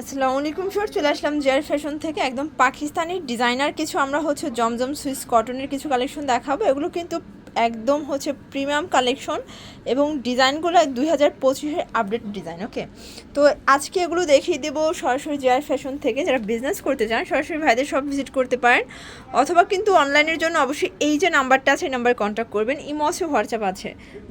আসসালামু আলাইকুম স্যার চলে আসলাম জেয়ার ফ্যাশন থেকে। একদম পাকিস্তানি ডিজাইনার কিছু, আমরা হচ্ছে জমজম সুইস কটনের কিছু কালেকশন দেখাবো। এগুলো কিন্তু একদম হচ্ছে প্রিমিয়াম কালেকশন এবং ডিজাইনগুলো দুই হাজার পঁচিশের আপডেট ডিজাইন ওকে তো আজকে এগুলো দেখিয়ে দেবো সরাসরি জেয়ার ফ্যাশন থেকে। যারা বিজনেস করতে চান, সরাসরি ভাইদের সব ভিজিট করতে পারেন। অথবা কিন্তু অনলাইনের জন্য অবশ্যই এই যে নাম্বারটা আছে, এই নাম্বারে কন্ট্যাক্ট করবেন। ইমো আছে হোয়াটসঅ্যাপ আছে।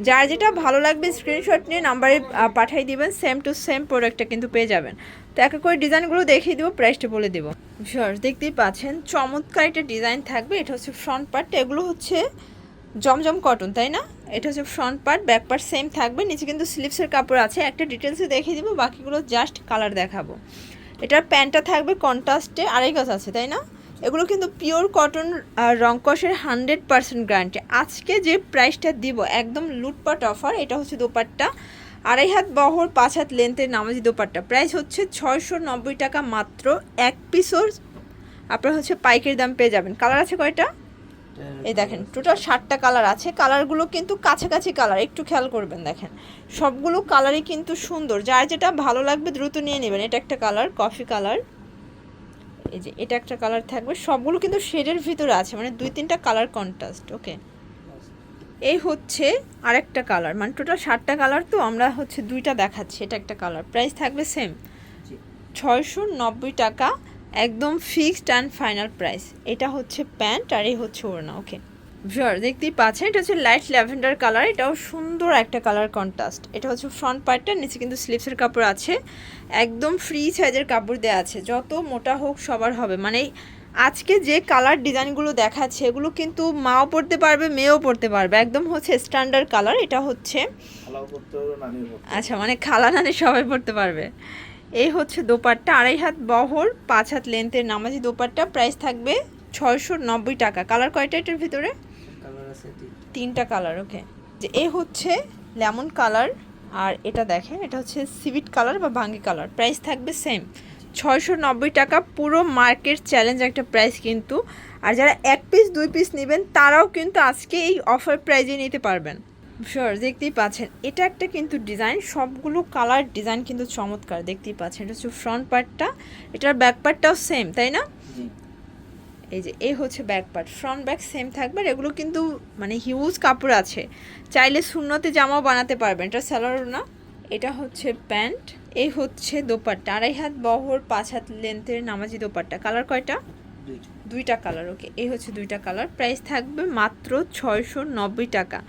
যার যেটা ভালো লাগবে স্ক্রিনশট নিয়ে নাম্বারে পাঠিয়ে দিবেন। সেম টু সেম প্রোডাক্টটা কিন্তু পেয়ে যাবেন। তো এক করে ডিজাইনগুলো দেখিয়ে দেবো প্রাইসটা বলে দেবো। শিওর দেখতেই পাচ্ছেন। চমৎকার একটা ডিজাইন থাকবে। এটা হচ্ছে ফ্রন্ট পার্ট এগুলো হচ্ছে জমজম কটন তাই না? এটা হচ্ছে front part back part same থাকবে। নিচে কিন্তু স্লিপসের কাপড় আছে। একটা ডিটেলসে দেখিয়ে দিব, বাকিগুলো জাস্ট কালার দেখাবো। এটার প্যান্টটা থাকবে কন্ট্রাস্টে আড়াই গাছ আছে, তাই না? এগুলো কিন্তু পিওর কটন রংকসের হান্ড্রেড পার্সেন্ট গ্যারান্টি আজকে যে প্রাইসটা দিব, একদম লুটপাট অফার এটা হচ্ছে দোপাট্টা। আড়াই হাত বহর, পাঁচ হাত লেন্থের নামাজি দোপাট্টা। প্রাইস হচ্ছে ছয়শো নব্বই টাকা মাত্র। এক পিসোর আপনার হচ্ছে পাইকের দাম পেয়ে যাবেন। কালার আছে কয়টা? এই দেখেন টোটাল ষাটটা কালার আছে। কালারগুলো কিন্তু কাছাকাছি কালার একটু খেয়াল করবেন দেখেন। সবগুলো কালারই কিন্তু সুন্দর। যার যেটা ভালো লাগবে দ্রুত নিয়ে নেবেন। এটা একটা কালার কফি কালার এই যে এটা একটা কালার থাকবে। সবগুলো কিন্তু শেডের ভিতরে আছে। মানে দুই তিনটা কালার কন্ট্রাস্ট ওকে এই হচ্ছে আরেকটা কালার মানে টোটাল ষাটটা কালার তো আমরা হচ্ছে দুইটা দেখাচ্ছি। এটা একটা কালার প্রাইস থাকবে সেম ছয়শো নব্বই টাকা। একদম ফিক্সড অ্যান্ড ফাইনাল প্রাইস। এটা হচ্ছে প্যান্ট আর এই হচ্ছে ওড়না ওকে? ভিওর দেখতেই পাচ্ছেন এটা হচ্ছে লাইট ল্যাভেন্ডার কালার এটাও সুন্দর একটা কালার কন্ট্রাস্ট। এটা হচ্ছে ফ্রন্ট পার্টটা নিচে কিন্তু স্লিপসের কাপড় আছে। একদম ফ্রি সাইজের কাপড় দেওয়া আছে যত মোটা হোক সবার হবে। মানে আজকে যে কালার ডিজাইনগুলো দেখাচ্ছে এগুলো কিন্তু মাও পড়তে পারবে মেয়েও পড়তে পারবে। একদম হচ্ছে স্ট্যান্ডার্ড কালার এটা হচ্ছে। আচ্ছা মানে খালা নানি সবাই পড়তে পারবে। এই হচ্ছে দোপাট্টা আড়াই হাত বহর পাঁচ হাত লেন্থের নামাজি দোপাট্টা। প্রাইস থাকবে ছয়শো নব্বই টাকা। কালার কয়টা এটার ভিতরে। তিনটা। কালার ওকে যে এ হচ্ছে লেমন কালার আর এটা দেখেন এটা হচ্ছে সিভিট কালার বা ভাঙ্গি কালার প্রাইস থাকবে সেম ছয়শো নব্বই টাকা পুরো মার্কেট চ্যালেঞ্জ একটা প্রাইস কিন্তু। আর যারা এক পিস দুই পিস নেবেন তারাও কিন্তু আজকে এই অফার প্রাইজে নিতে পারবেন। শিওর দেখতেই পাচ্ছেন। এটা একটা কিন্তু ডিজাইন সবগুলো কালার ডিজাইন কিন্তু চমৎকার দেখতেই পাচ্ছেন। এটা হচ্ছে ফ্রন্ট পার্টটা এটার ব্যাক পার্টটাও সেম তাই না? এই যে এই হচ্ছে back part front back same থাকবে আর এগুলো কিন্তু মানে হিউজ কাপড় আছে। চাইলে শূন্যতে জামাও বানাতে পারবেন এটা স্যালার না। এটা হচ্ছে প্যান্ট এই হচ্ছে দোপাট্টা। আড়াই হাত বহর পাঁচ হাত লেন্থের নামাজি দোপাট্টা। কালার কয়টা? দুইটা। দুইটা কালার ওকে এই হচ্ছে দুইটা কালার প্রাইস থাকবে মাত্র ছয়শো নব্বই টাকা।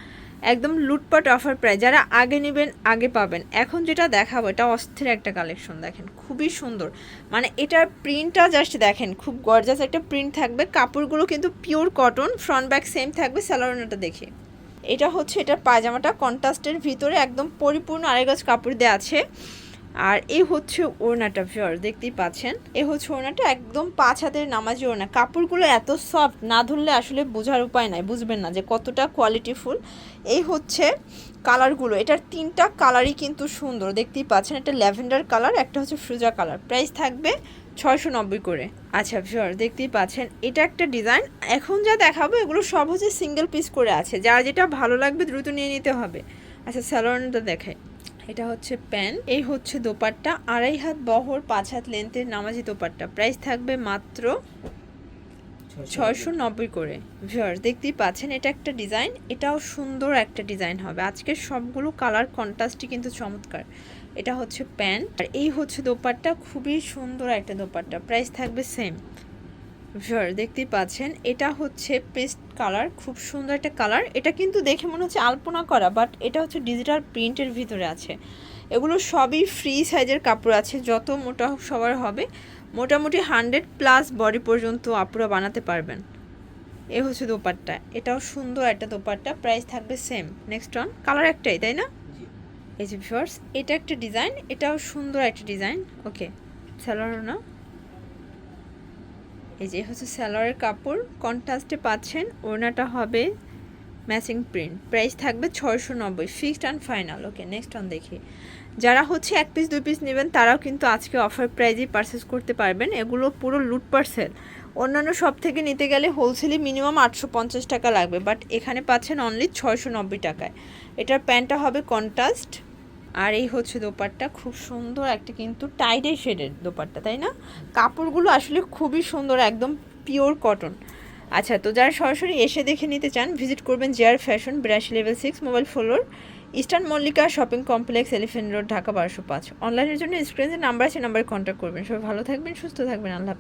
একদম লুটপাট অফার প্রায়, যারা আগে নেবেন, আগে পাবেন। এখন যেটা দেখাবো, এটা অস্থির একটা কালেকশন দেখেন। খুবই সুন্দর। মানে এটার প্রিন্টটা জাস্ট দেখেন, খুব গর্জাস একটা প্রিন্ট থাকবে। কাপড়গুলো কিন্তু pure cotton front back same থাকবে স্যালোনাটা দেখে। এটা হচ্ছে, এটা পায়জামাটা কন্ট্রাস্টের ভিতরে একদম পরিপূর্ণ আরেক গাছ কাপড় দেওয়া আছে। আর এই হচ্ছে ওড়নাটা ফিওর দেখতেই পাচ্ছেন? এ হচ্ছে ওড়নাটা একদম পাঁচ হাতের নামাজি ওড়না। কাপড়গুলো এত সফট, না ধরলে আসলে বোঝার উপায় নাই, বুঝবেন না যে কতটা কোয়ালিটিফুল এই হচ্ছে কালারগুলো, এটার তিনটা কালারই কিন্তু সুন্দর, দেখতেই পাচ্ছেন? একটা ল্যাভেন্ডার কালার, একটা হচ্ছে ফ্রুজা কালার। প্রাইস থাকবে ছয়শো নব্বই করে। আচ্ছা ফিওর দেখতেই পাচ্ছেন? এটা একটা ডিজাইন। এখন যা দেখাবো, এগুলো সব হচ্ছে সিঙ্গেল পিস করে আছে। যার যেটা ভালো লাগবে দ্রুত নিয়ে নিতে হবে। আচ্ছা স্যালোনটা দেখায় এটা হচ্ছে প্যান্ট এই হচ্ছে দোপাট্টা। আড়াই হাত বহর পাঁচ হাত লেন্থের নামাজি দোপাট্টা। প্রাইস থাকবে মাত্র ছয়শো নব্বই করে। ভিউয়ার দেখতেই পাচ্ছেন এটা একটা ডিজাইন। এটাও সুন্দর একটা ডিজাইন হবে। আজকের সবগুলো কালার কন্ট্রাস্টই কিন্তু চমৎকার। এটা হচ্ছে প্যান্ট আর এই হচ্ছে দোপাট্টা। খুবই সুন্দর একটা দোপাট্টা। প্রাইস থাকবে সেম। ভিউয়ার দেখতেই পাচ্ছেন এটা হচ্ছে পেস্ট কালার খুব সুন্দর একটা কালার। এটা কিন্তু দেখে মনে হচ্ছে আলপনা করা বাট এটা হচ্ছে ডিজিটাল প্রিন্টের ভিতরে আছে। এগুলো সবই ফ্রি সাইজের কাপড় আছে যত মোটা সবার হবে মোটামুটি হান্ড্রেড প্লাস বডি পর্যন্ত আপুরা বানাতে পারবেন। এ হচ্ছে দোপাট্টা এটাও সুন্দর একটা দোপাট্টা প্রাইস থাকবে সেম নেক্সট ওয়ান কালার একটাই তাই না? এই যে ভিউয়ার্স এটা একটা ডিজাইন এটাও সুন্দর একটা ডিজাইন ওকে স্যালোয়ার না? এই যে হচ্ছে স্যালোয়ারের কাপড়, কন্ট্রাস্টে পাচ্ছেন, ওড়নাটা হবে ম্যাচিং প্রিন্ট প্রাইস থাকবে ছয়শো নব্বই fixed and final okay next one দেখি। যারা হচ্ছে এক পিস দুই পিস নেবেন, তারাও কিন্তু আজকে অফার প্রাইজেই পারচেস করতে পারবেন। এগুলো পুরো লুট পার্সেল অন্যান্য সব থেকে নিতে গেলে হোলসেলে মিনিমাম আটশো পঞ্চাশ টাকা লাগবে বাট এখানে পাচ্ছেন অনলি ছয়শো নব্বই টাকায়। এটার প্যান্টটা হবে কন্ট্রাস্ট আর এই হচ্ছে দোপাট্টা। খুব সুন্দর একটা কিন্তু টাইডের শেডের দোপাট্টা, তাই না? কাপড়গুলো আসলে খুবই সুন্দর, একদম পিওর কটন আচ্ছা তো যারা সরাসরি এসে দেখে নিতে চান ভিজিট করবেন জেয়ার ফ্যাশন বিরাশি level six mobile floor eastern Mallika shopping complex elephant road Dhaka বারোশো পাঁচ। অনলাইনের জন্য স্ক্রিনে নাম্বার আছে নাম্বারে কন্ট্যাক্ট করবেন। সবাই ভালো থাকবেন, সুস্থ থাকবেন, আল্লাহ